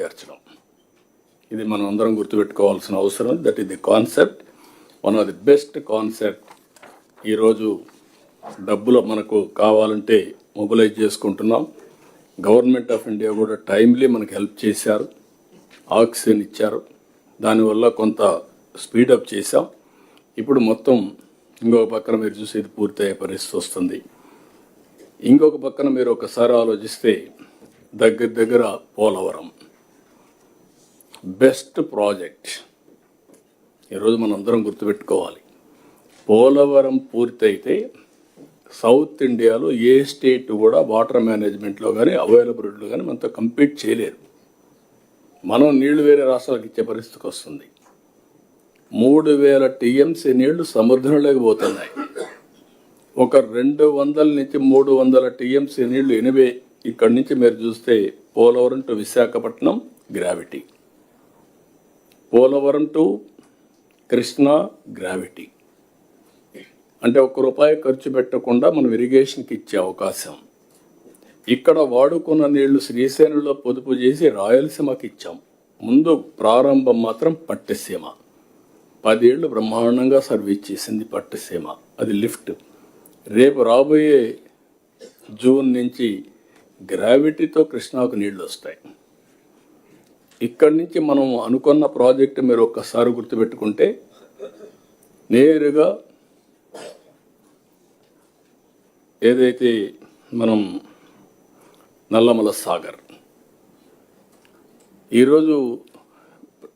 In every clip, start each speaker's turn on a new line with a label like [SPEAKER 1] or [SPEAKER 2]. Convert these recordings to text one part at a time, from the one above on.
[SPEAKER 1] చేర్చడం ఇది మనం అందరం గుర్తుపెట్టుకోవాల్సిన అవసరం. That is the concept one of the best concept ఈరోజు డబ్బులు మనకు కావాలంటే మొబిలైజ్ చేసుకుంటున్నాం. గవర్నమెంట్ ఆఫ్ ఇండియా కూడా టైమ్లీ మనకు హెల్ప్ చేశారు. ఆక్సిజన్ ఇచ్చారు. దానివల్ల కొంత స్పీడప్ చేశాం. ఇప్పుడు మొత్తం ఇంకొక పక్కన మీరు చూసేది పూర్తయ్యే పరిస్థితి వస్తుంది. ఇంకొక పక్కన మీరు ఒకసారి ఆలోచిస్తే దగ్గర దగ్గర పోలవరం. Best project. ఈరోజు మనం అందరం గుర్తుపెట్టుకోవాలి. పోలవరం పూర్తయితే సౌత్ ఇండియాలో ఏ స్టేట్ కూడా వాటర్ మేనేజ్మెంట్లో కానీ అవైలబిలిటీలో కానీ మనతో కంపీట్ చేయలేరు. మనం నీళ్ళు వేరే రాష్ట్రాలకు ఇచ్చే పరిస్థితికి వస్తుంది. మూడు వేల టీఎంసీ నీళ్ళు సముద్రంలోకి పోతున్నాయి. ఒక రెండు వందల నుంచి మూడు వందల టీఎంసీ నీళ్ళు ఎనివే ఇక్కడి నుంచి మీరు చూస్తే Polavaram to Visakhapatnam gravity. Polavaram to Krishna gravity. అంటే ఒక్క రూపాయి ఖర్చు పెట్టకుండా మనం ఇరిగేషన్కి ఇచ్చే అవకాశం. ఇక్కడ వాడుకున్న నీళ్ళు శ్రీశైలంలో పొదుపు చేసి రాయలసీమకి ఇచ్చాం. ముందు ప్రారంభం మాత్రం పట్టిసీమ. పదేళ్ళు బ్రహ్మాండంగా సర్వీస్ చేసింది పట్టిసీమ. అది లిఫ్ట్. రేపు రాబోయే జూన్ నుంచి గ్రావిటీతో కృష్ణాకు నీళ్ళు వస్తాయి ఇక్కడి నుంచి మనం అనుకున్న ప్రాజెక్ట్ మీరు ఒక్కసారి గుర్తుపెట్టుకుంటే నేరుగా ఏదైతే మనం నల్లమల సాగర్ ఈరోజు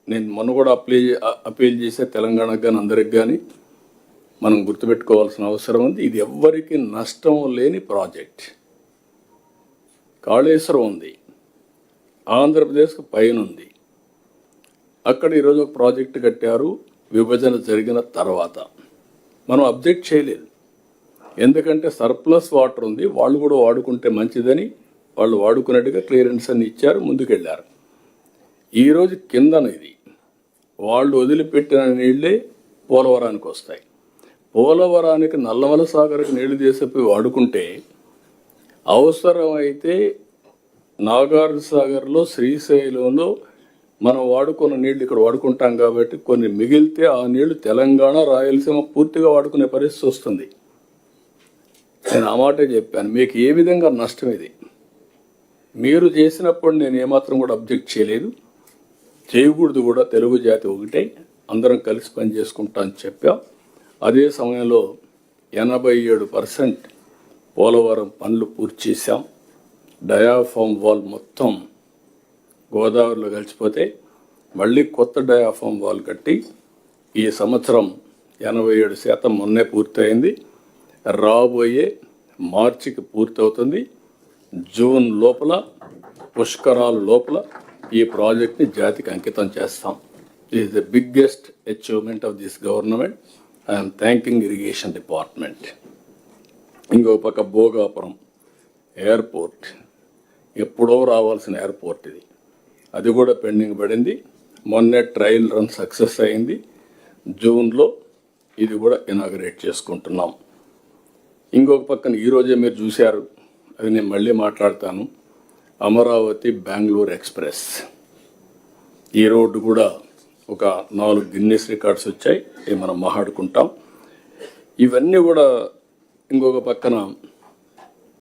[SPEAKER 1] నేను మొన్న కూడా అప్లై అపీల్ చేసే తెలంగాణకు కానీ అందరికి కానీ మనం గుర్తుపెట్టుకోవాల్సిన అవసరం ఉంది. ఇది ఎవ్వరికి నష్టం లేని ప్రాజెక్ట్. కాళేశ్వరం ఉంది. ఆంధ్రప్రదేశ్కు పైన ఉంది అక్కడ ఈరోజు ఒక ప్రాజెక్ట్ కట్టారు విభజన జరిగిన తర్వాత. మనం అబ్జెక్ట్ చేయలేదు. ఎందుకంటే సర్ప్లస్ వాటర్ ఉంది వాళ్ళు కూడా వాడుకుంటే మంచిదని వాళ్ళు వాడుకున్నట్టుగా క్లియరెన్స్ అని ఇచ్చారు ముందుకెళ్ళారు ఈరోజు కిందన ఇది. వాళ్ళు వదిలిపెట్టిన నీళ్ళే పోలవరానికి వస్తాయి. పోలవరానికి నల్లమల సాగర్కి నీళ్ళు తీసిపోయి వాడుకుంటే అవసరమైతే నాగార్జున సాగర్లో శ్రీశైలంలో మనం వాడుకున్న నీళ్ళు ఇక్కడ వాడుకుంటాం కాబట్టి కొన్ని మిగిలితే ఆ నీళ్ళు తెలంగాణ రాయలసీమ పూర్తిగా వాడుకునే పరిస్థితి వస్తుంది. నేను ఆ మాటే చెప్పాను. మీకు ఏ విధంగా నష్టం ఇది? మీరు చేసినప్పుడు నేను ఏమాత్రం కూడా అబ్జెక్ట్ చేయలేదు. చేయకూడదు కూడా. తెలుగు జాతి ఒకటే. అందరం కలిసి పని చేసుకుంటా అని చెప్పాం. అదే సమయంలో ఎనభై ఏడు పర్సెంట్ పోలవరం పనులు పూర్తి చేశాం. డయాఫామ్ వాల్ మొత్తం గోదావరిలో కలిసిపోతే మళ్ళీ కొత్త డయాఫామ్ వాల్ కట్టి ఈ సంవత్సరం ఎనభై ఏడు శాతం మొన్నే పూర్తయింది. రాబోయే మార్చికి పూర్తవుతుంది. జూన్ లోపల పుష్కరాల లోపల ఈ ప్రాజెక్ట్ని జాతికి అంకితం చేస్తాం. Is the biggest achievement of this government I'm thanking irrigation department ఇంకో పక్క భోగాపురం ఎయిర్పోర్ట్ ఎప్పుడో రావాల్సిన ఎయిర్పోర్ట్ ఇది. అది కూడా పెండింగ్ పడింది. మొన్నే ట్రయల్ రన్ సక్సెస్ అయింది. జూన్లో ఇది కూడా ఇనాగరేట్ చేసుకుంటున్నాం. ఇంకొక పక్కన ఈరోజే మీరు చూశారు. అది నేను మళ్ళీ మాట్లాడతాను. అమరావతి బెంగళూరు ఎక్స్ప్రెస్. ఈ రోడ్డు కూడా ఒక నాలుగు గిన్నెస్ రికార్డ్స్ వచ్చాయి. ఇవి మనం మాట్లాడుకుంటాం ఇవన్నీ కూడా ఇంకొక పక్కన